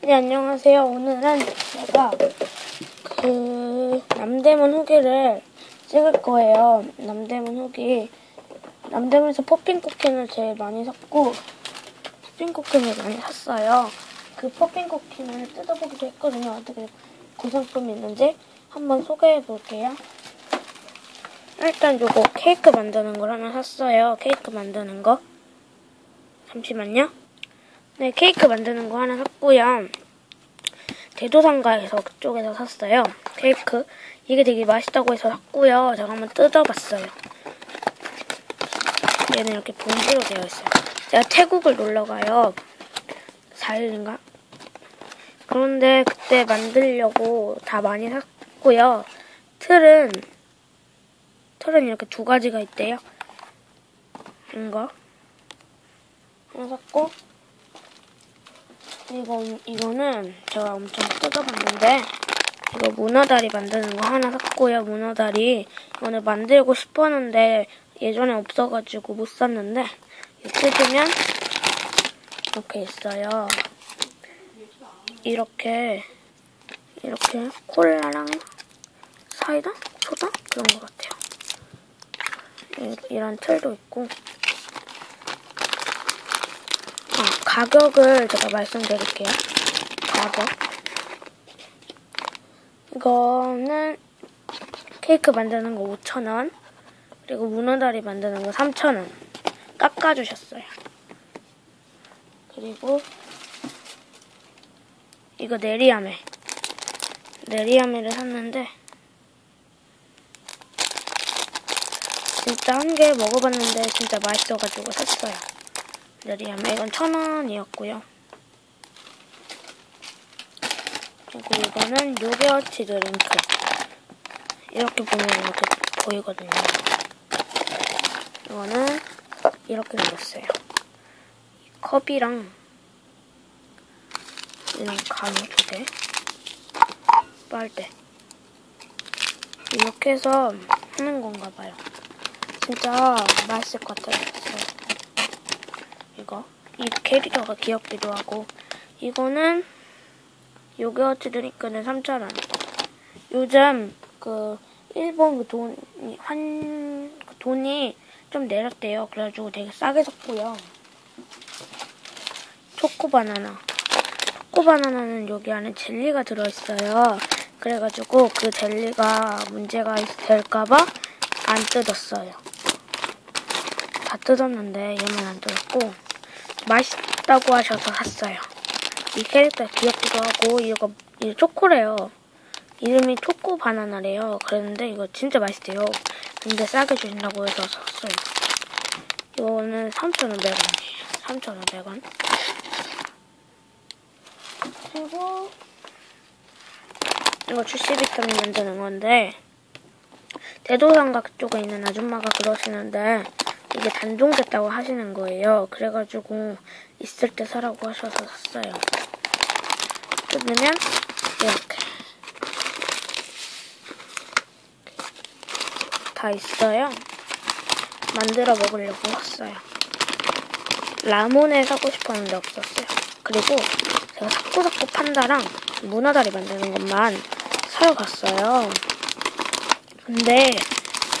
네, 안녕하세요. 오늘은 제가 그 남대문 후기를 찍을 거예요. 남대문 후기. 남대문에서 퍼핀 쿠키를 제일 많이 샀고 퍼핀 쿠키를 많이 샀어요. 그 퍼핀 쿠키를 뜯어보기도 했거든요. 어떻게 구성품이 있는지 한번 소개해 볼게요. 일단 요거 케이크 만드는 걸 하나 샀어요. 케이크 만드는 거. 잠시만요. 네, 케이크 만드는 거 하나 샀고요. 대도상가에서 그쪽에서 샀어요. 케이크. 이게 되게 맛있다고 해서 샀고요. 제가 한번 뜯어봤어요. 얘는 이렇게 봉지로 되어 있어요. 제가 태국을 놀러 가요. 4일인가? 그런데 그때 만들려고 다 많이 샀고요. 틀은 틀은 이렇게 두 가지가 있대요. 이거 하나 샀고 이거 이거는 제가 엄청 뜯어봤는데 이거 문어다리 만드는 거 하나 샀고요. 문어다리 이거는 만들고 싶었는데 예전에 없어가지고 못 샀는데 뜯으면 이렇게 있어요. 이렇게 이렇게 콜라랑 사이다, 소다 그런 것 같아요. 이- 이런 틀도 있고 아, 가격을 제가 말씀드릴게요. 가격. 이거는 케이크 만드는 거 5,000원. 그리고 문어다리 만드는 거 3,000원. 깎아주셨어요. 그리고 이거 네리아메. 네리아메를 샀는데 진짜 한 개 먹어봤는데 진짜 맛있어가지고 샀어요. 느리하면 이건 천 원이었고요. 그리고 이거는 요거트 드링크. 이렇게 보면 이렇게 보이거든요. 이거는 이렇게 생겼어요. 이 컵이랑 이런 가루 두 개, 빨대. 이렇게 해서 하는 건가 봐요. 진짜 맛있을 것 같아요. 이거 이 캐릭터가 귀엽기도 하고 이거는 요거트 드링크는 3,000원. 요즘 그 일본 그 돈이 환 돈이 좀 내렸대요. 그래가지고 되게 싸게 샀고요. 초코 바나나. 초코 바나나는 여기 안에 젤리가 들어있어요. 그래가지고 그 젤리가 문제가 될까봐 안 뜯었어요. 다 뜯었는데 얘만 안 뜯었고 맛있다고 하셔서 샀어요. 이 캐릭터 귀엽기도 하고 이거 이 초코래요. 이름이 초코 바나나래요. 그랬는데 이거 진짜 맛있대요. 근데 싸게 주신다고 해서 샀어요. 이거는 3,500원이에요. 3,500원. 그리고 이거 주시 비타민 만드는 건데 대도상가 그쪽에 있는 아줌마가 그러시는데 이게 단종됐다고 하시는 거예요. 그래가지고 있을 때 사라고 하셔서 샀어요. 뜯으면 이렇게 다 있어요. 만들어 먹으려고 샀어요. 라몬을 사고 싶었는데 없었어요. 그리고 제가 사쿠사쿠 판다랑 문어다리 만드는 것만 사러 갔어요. 근데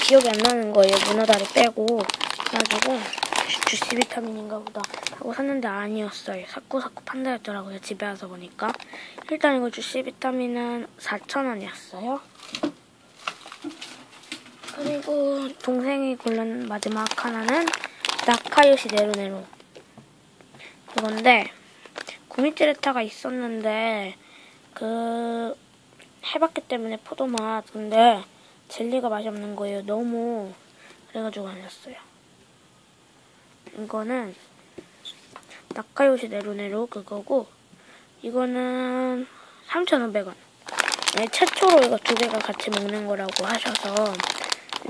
기억이 안 나는 거예요. 문어다리 빼고. 그래가지고 주시 비타민인가 보다 하고 샀는데 아니었어요. 사쿠사쿠 판다였더라고요. 집에 와서 보니까. 일단 이거 주시 비타민은 4,000원이었어요. 그리고 동생이 고른 마지막 하나는 나카요시 네로네로. 이건데 구미찌레타가 있었는데 그 해봤기 때문에 포도맛 근데 젤리가 맛이 없는 거예요. 너무 그래가지고 안 샀어요. 이거는 나카요시 네로네로 그거고 이거는 3,500원. 네, 최초로 이거 두 개가 같이 먹는 거라고 하셔서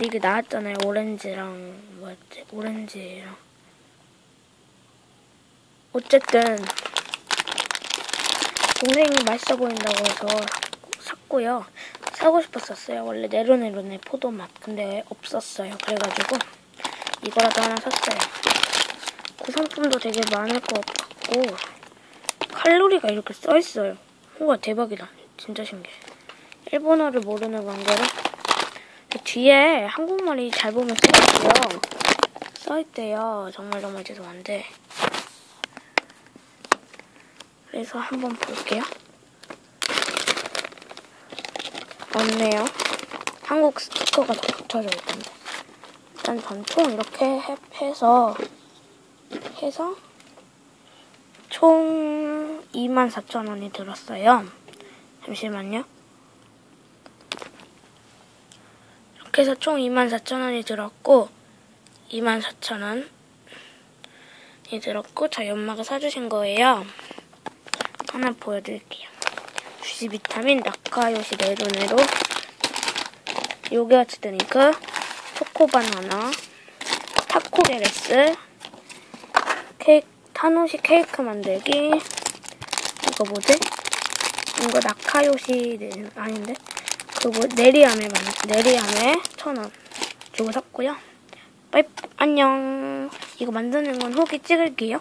이게 나왔잖아요. 오렌지랑 뭐였지? 오렌지랑 어쨌든 동생이 맛있어 보인다고 해서 샀고요. 사고 싶었었어요. 원래 네로네로네 포도맛. 근데 없었어요. 그래가지고 이거라도 하나 샀어요. 구성품도 되게 많을 것 같고 칼로리가 이렇게 써있어요. 우와, 대박이다. 진짜 신기해. 일본어를 모르는 관계로. 뒤에 한국말이 잘 보면 써있고요. 써있대요. 정말 정말 죄송한데. 그래서 한번 볼게요. 없네요. 한국 스티커가 다 붙여져 있던데. 일단 전총 이렇게 해, 해서 해서 총 24,000원이 들었어요. 잠시만요. 이렇게 해서 총 24,000원이 들었고 24,000원이 들었고 저희 엄마가 사주신 거예요. 하나 보여드릴게요. 주시 비타민, 나카요시 네로네로, 요게어츠 드링크, 초코바나나, 타코게레스, 케이크, 타노시 케이크 만들기, 이거 뭐지? 이거 나카요시 네, 아닌데? 그뭐 네리암에 만 네리암에 천원 주고 샀고요. 빠이 안녕. 이거 만드는 건 후기 찍을게요.